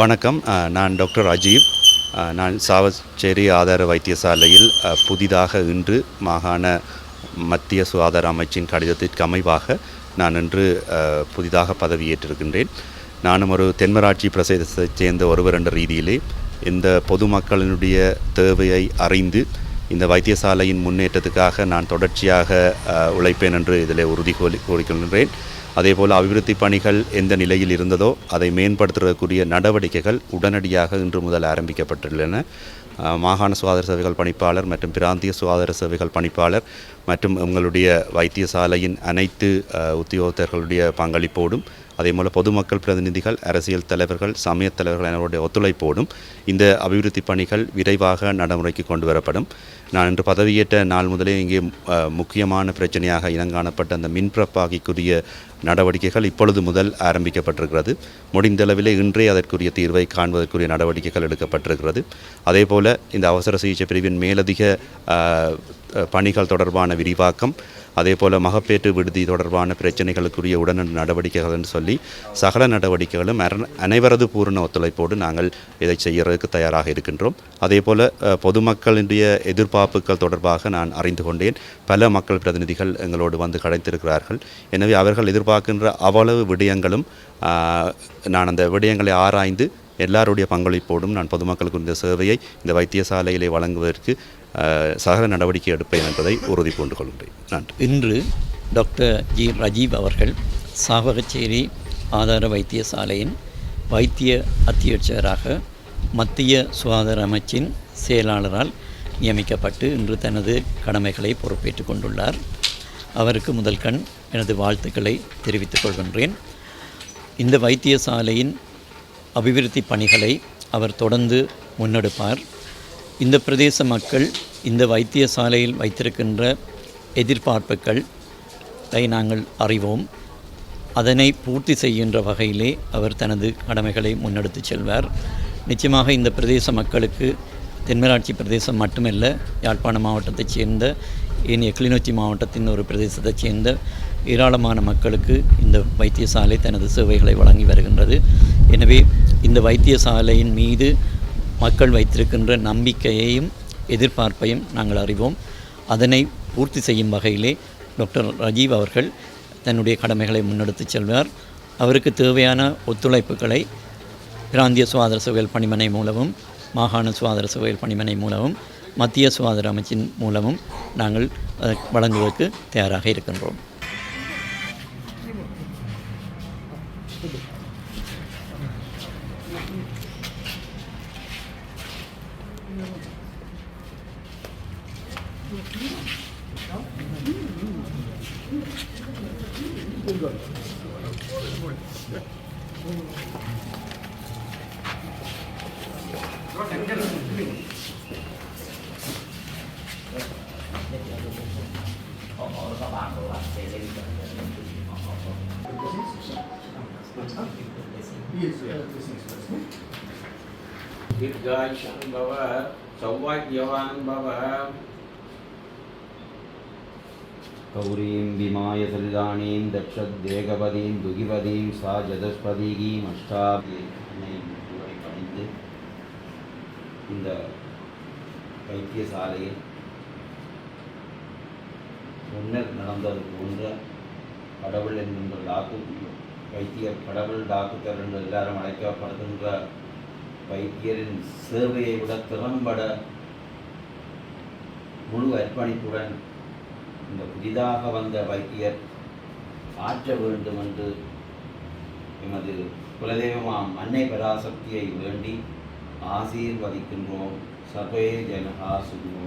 வணக்கம். நான் டாக்டர் அஜீவ் நான் சாவச்சேரி ஆதார வைத்தியசாலையில் புதிதாக இன்று மாகாண மத்திய சுகாதார அமைச்சின் கடிதத்திற்கு அமைவாக நான் இன்று புதிதாக பதவியேற்றிருக்கின்றேன் நானும் ஒரு தென்மராட்சி பிரதேசத்தைச் சேர்ந்த ஒருவர் என்ற ரீதியிலே இந்த பொதுமக்களினுடைய தேவையை அறிந்து இந்த வைத்தியசாலையின் முன்னேற்றத்துக்காக நான் தொடர்ச்சியாக உழைப்பேன் என்று இதில் உறுதி கோரிக்கொள்கின்றேன் கூறிக்கொள்கின்றேன். அதேபோல் அபிவிருத்தி பணிகள் எந்த நிலையில் இருந்ததோ அதை மேம்படுத்துவதற்குரிய நடவடிக்கைகள் உடனடியாக இன்று முதல் ஆரம்பிக்கப்பட்டுள்ளன. மாகாண சுகாதார சேவைகள் பணிப்பாளர் மற்றும் பிராந்திய சுகாதார சேவைகள் பணிப்பாளர் மற்றும் உங்களுடைய வைத்தியசாலையின் அனைத்து உத்தியோகத்தர்களுடைய பங்களிப்போடும் அதே போல் பொதுமக்கள் பிரதிநிதிகள் அரசியல் தலைவர்கள் சமயத் தலைவர்கள் அவருடைய ஒத்துழைப்போடும் இந்த அபிவிருத்தி பணிகள் விரைவாக நடைமுறைக்கு கொண்டு வரப்படும். நான் இன்று பதவியேற்ற நாள் முதலே இங்கே முக்கியமான பிரச்சனையாக இனங்காணப்பட்ட அந்த மின்பிரப்பாகிக்குரிய நடவடிக்கைகள் இப்பொழுது முதல் ஆரம்பிக்கப்பட்டிருக்கிறது. முடிந்தளவிலே இன்றே அதற்குரிய தீர்வை காண்பதற்குரிய நடவடிக்கைகள் எடுக்கப்பட்டிருக்கிறது. அதே போல் இந்த அவசர சிகிச்சை பிரிவின் மேலதிக பணிகள் தொடர்பான விரிவாக்கம் அதே போல் மகப்பேற்று விடுதி தொடர்பான பிரச்சனைகளுக்குரிய உடனடி நடவடிக்கைகள் என்று சொல்லி சகல நடவடிக்கைகளும் அனைவரது பூரண ஒத்துழைப்போடு நாங்கள் இதை செய்கிறதுக்கு தயாராக இருக்கின்றோம். அதே போல் பொதுமக்களுடைய எதிர்பார்ப்புகள் தொடர்பாக நான் அறிந்து கொண்டேன். பல மக்கள் பிரதிநிதிகள் எங்களோடு வந்து கலைத்திருக்கிறார்கள் எனவே அவர்கள் எதிர்பார்க்கின்ற அவ்வளவு விடயங்களும் நான் அந்த விடயங்களை ஆராய்ந்து எல்லாருடைய பங்களிப்போடும் நான் பொதுமக்களுக்கு இந்த சேவையை இந்த வைத்தியசாலையிலே வழங்குவதற்கு சகல நடவடிக்கை எடுப்பேன் என்பதை உறுதி பூண்டு கொள்கின்றேன். நன்றி. இன்று டாக்டர் ஜி ரஜீவ் அவர்கள் சாவகச்சேரி ஆதார வைத்தியசாலையின் வைத்திய அத்தியட்சகராக மத்திய சுகாதார அமைச்சின் செயலாளரால் நியமிக்கப்பட்டு இன்று தனது கடமைகளை பொறுப்பேற்றுக் கொண்டுள்ளார். அவருக்கு முதல் கண் எனது வாழ்த்துக்களை தெரிவித்துக் கொள்கின்றேன். இந்த வைத்தியசாலையின் அபிவிருத்தி பணிகளை அவர் தொடர்ந்து முன்னெடுப்பார். இந்த பிரதேச மக்கள் இந்த வைத்தியசாலையில் வைத்திருக்கின்ற எதிர்பார்ப்புகளை நாங்கள் அறிவோம். அதனை பூர்த்தி செய்கின்ற வகையிலே அவர் தனது கடமைகளை முன்னெடுத்துச் செல்வார். நிச்சயமாக இந்த பிரதேச மக்களுக்கு தென்மராட்சி பிரதேசம் மட்டுமல்ல யாழ்ப்பாண மாவட்டத்தைச் சேர்ந்த ஏனைய கிளிநொச்சி மாவட்டத்தின் ஒரு பிரதேசத்தைச் சேர்ந்த ஏராளமான மக்களுக்கு இந்த வைத்தியசாலை தனது சேவைகளை வழங்கி வருகின்றது. எனவே இந்த வைத்தியசாலையின் மீது மக்கள் வைத்திருக்கின்ற நம்பிக்கையையும் எதிர்பார்ப்பையும் நாங்கள் அறிவோம். அதனை பூர்த்தி செய்யும் வகையிலே டாக்டர் ரஜீவ் அவர்கள் தன்னுடைய கடமைகளை முன்னெடுத்துச் செல்வார். அவருக்கு தேவையான ஒத்துழைப்புகளை பிராந்திய சுகாதார சேவைகள் பணிமனை மூலமும் மாகாண சுகாதார சேவைகள் பணிமனை மூலமும் மத்திய சுகாதார அமைச்சின் மூலமும் நாங்கள் வழங்குவதற்கு தயாராக இருக்கின்றோம். दीर्घायुषं भव सौभाग्यवान् भव गौरीं विमाय सलिलानीं दक्षद्वेगपदीं दुगिपदीं सा ஜதஸ்பதிகீம் அஷ்டாபி இதுவரை பணிந்து இந்த வைத்தியசாலையில் முன்னர் நடந்தது போன்ற கடவுள் என்கின்ற டாக்கு வைத்தியர் கடவுள் டாக்குத்தர் என்று எல்லாரும் அழைக்கப்படுகின்ற வைத்தியரின் சேவையை விட திறம்பட முழு அர்ப்பணிப்புடன் இந்த புதிதாக வந்த வைத்தியர் ஆற்ற வேண்டும் என்று எமது குலதெய்வமாம் அன்னை பராசக்தியை வேண்டி ஆசீர்வதிக்கின்றோம். சர்வே ஜனகா சுக்னோ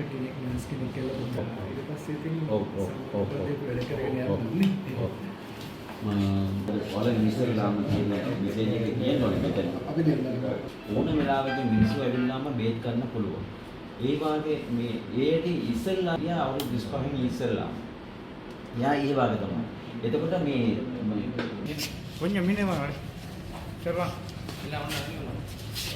ඩොක්ටර් කෙනෙක් නර්ස් කෙනෙක් කියලා දුන්නා. ඊට පස්සේ ඉතින් ඔව්, ඔව්, ඔව්, ඔව්. සමහරවිට වැඩ කරගෙන ඔව්, යනවා. ඔයාලා විසරලාම කියන මෙසේජ් එක කියනවනේ මෙතන. අපි දෙන්නා. ඕන වෙලාවක මිනිස්සු ඇවිල්ලාම බේත් ගන්න පුළුවන්. ඒ වාගේ මේ ඒට ඉස්සෙල්ලා යා අවුරුදු 25 ඉස්සෙල්ලා. යා ඒ වාගේ තමයි. එතකොට මේ கொஞ்சம் மீனே வாங்க சரிவா Baik ni.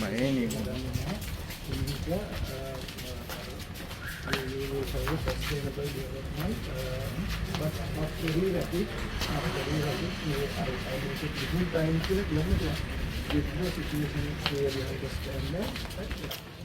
බයනේ Different time to the moment, different situations where you understand that.